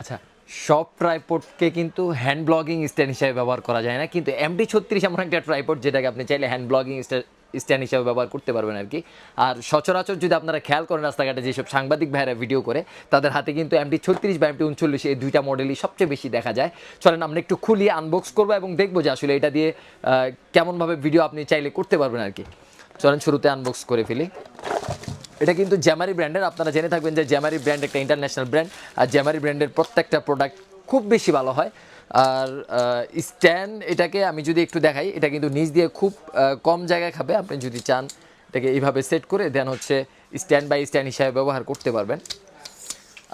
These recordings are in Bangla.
আচ্ছা সব ট্রাইপোর্টকে কিন্তু হ্যান্ড ব্লগিং স্ট্যান্ড হিসাবে ব্যবহার করা যায় না, কিন্তু এমডি ছত্রিশ এমন একটা ট্রাইপোর্ট যেটাকে আপনি চাইলে হ্যান্ড ব্লগিং স্ট্যান্ড হিসেবে ব্যবহার করতে পারবেন আর কি। আর সচরাচর যদি আপনারা খেয়াল করেন রাস্তাঘাটে যেসব সাংবাদিক ভাইয়েরা ভিডিও করে, তাদের হাতে কিন্তু এমডি ছত্রিশ বা এমডি উনচল্লিশ এই দুইটা মডেলই সবচেয়ে বেশি দেখা যায়। চলেন আমরা একটু খুলি আনবক্স করব এবং দেখব যে আসলে এটা দিয়ে কেমনভাবে ভিডিও আপনি চাইলে করতে পারবেন আর কি। চলেন শুরুতে আনবক্স করে ফেলি। এটা কিন্তু জ্যামারি ব্র্যান্ডের আপনারা জেনে থাকবেন যে জ্যামারি ব্র্যান্ড একটা ইন্টারন্যাশনাল ব্র্যান্ড আর জ্যামারি ব্র্যান্ডের প্রত্যেকটা প্রোডাক্ট খুব বেশি ভালো হয়। আর স্ট্যান্ড এটাকে আমি যদি একটু দেখাই, এটা কিন্তু নিচ দিয়ে খুব কম জায়গায় খাবে। আপনি যদি চান এটাকে এইভাবে সেট করে দেন হচ্ছে স্ট্যান্ড বাই স্ট্যান্ড হিসাবে ব্যবহার করতে পারবেন।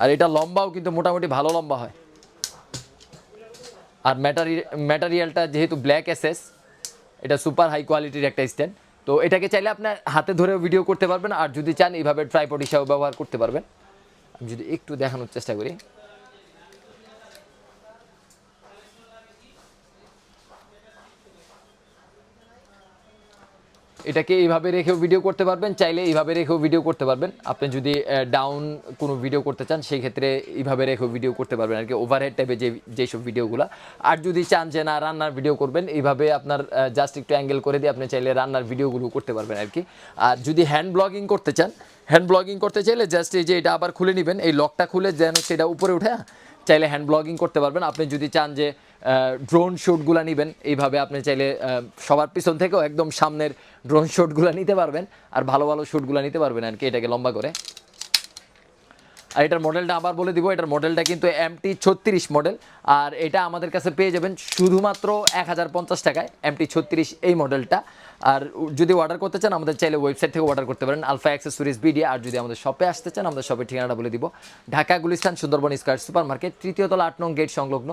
আর এটা লম্বাও কিন্তু মোটামুটি ভালো লম্বা হয়। আর ম্যাটারি ম্যাটারিয়ালটা যেহেতু ব্ল্যাক এসএস এটা সুপার হাই কোয়ালিটির একটা স্ট্যান্ড তো এটাকে চাইলে আপনার হাতে ধরে ভিডিও করতে পারবেন, আর যদি চান এইভাবে ট্রাইপড হিসাবে ব্যবহার করতে পারবেন। আমি যদি একটু দেখানোর চেষ্টা করি। এটাকে এইভাবে রেখেও ভিডিও করতে পারবেন, চাইলে এইভাবে রেখেও ভিডিও করতে পারবেন। আপনি যদি ডাউন কোনো ভিডিও করতে চান সেই ক্ষেত্রে এইভাবে রেখেও ভিডিও করতে পারবেন। আর কি ওভারহেড টাইপের যে, যেসব ভিডিওগুলো আর যদি চান যে না, রান্নার ভিডিও করবেন, এইভাবে আপনার জাস্ট একটু অ্যাঙ্গেল করে দিয়ে আপনি চাইলে রান্নার ভিডিওগুলো করতে পারবেন আর কি। আর যদি হ্যান্ড ব্লগিং করতে চান হ্যান্ড ব্লগিং করতে চাইলে জাস্ট এই যে এটা আবার খুলে নেবেন। এই লকটা খুলে যেন সেটা উপরে উঠে, চাইলে হ্যান্ড ব্লগিং করতে পারবেন। আপনি যদি চান যে ড্রোন শ্যুটগুলো নেবেন। এইভাবে আপনি চাইলে সবার পিছন থেকেও একদম সামনের ড্রোন শ্যুটগুলো নিতে পারবেন আর ভালো ভালো শ্যুটগুলো নিতে পারবেন আর কি, এটাকে লম্বা করে। আর এটার মডেলটা আবার বলে দিব, এটার মডেলটা কিন্তু এমটি ছত্রিশ মডেল আর এটা আমাদের কাছে পেয়ে যাবেন শুধুমাত্র এক হাজার পঞ্চাশ টাকায় এমটি ছত্রিশ এই মডেলটা আর যদি অর্ডার করতে চান, আমাদের চাইলে ওয়েবসাইট থেকে অর্ডার করতে পারেন আলফা অ্যাক্সেসরিজ বিডি আর যদি আমাদের শপে আসতে চান, আমাদের শপের ঠিকানাটা বলে দিব। Dhaka, Gulistan, Sundarban, square super market তৃতীয় তলা আট নং গেট সংলগ্ন।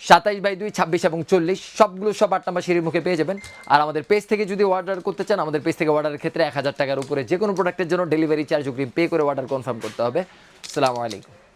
সাতাইশ বাই দুই, ছাব্বিশ এবং চল্লিশ, সবগুলো সব আট নাম্বার সিঁড়ির মুখে পেয়ে যাবেন। আর আমাদের পেজ থেকে যদি অর্ডার করতে চান, আমাদের পেজ থেকে অর্ডারের ক্ষেত্রে এক হাজার টাকার উপরে যে কোনো প্রোডাক্টের জন্য ডেলিভারি চার্জ অগ্রিম পে করে অর্ডার কনফার্ম করতে হবে। সালামু আলাইকুম।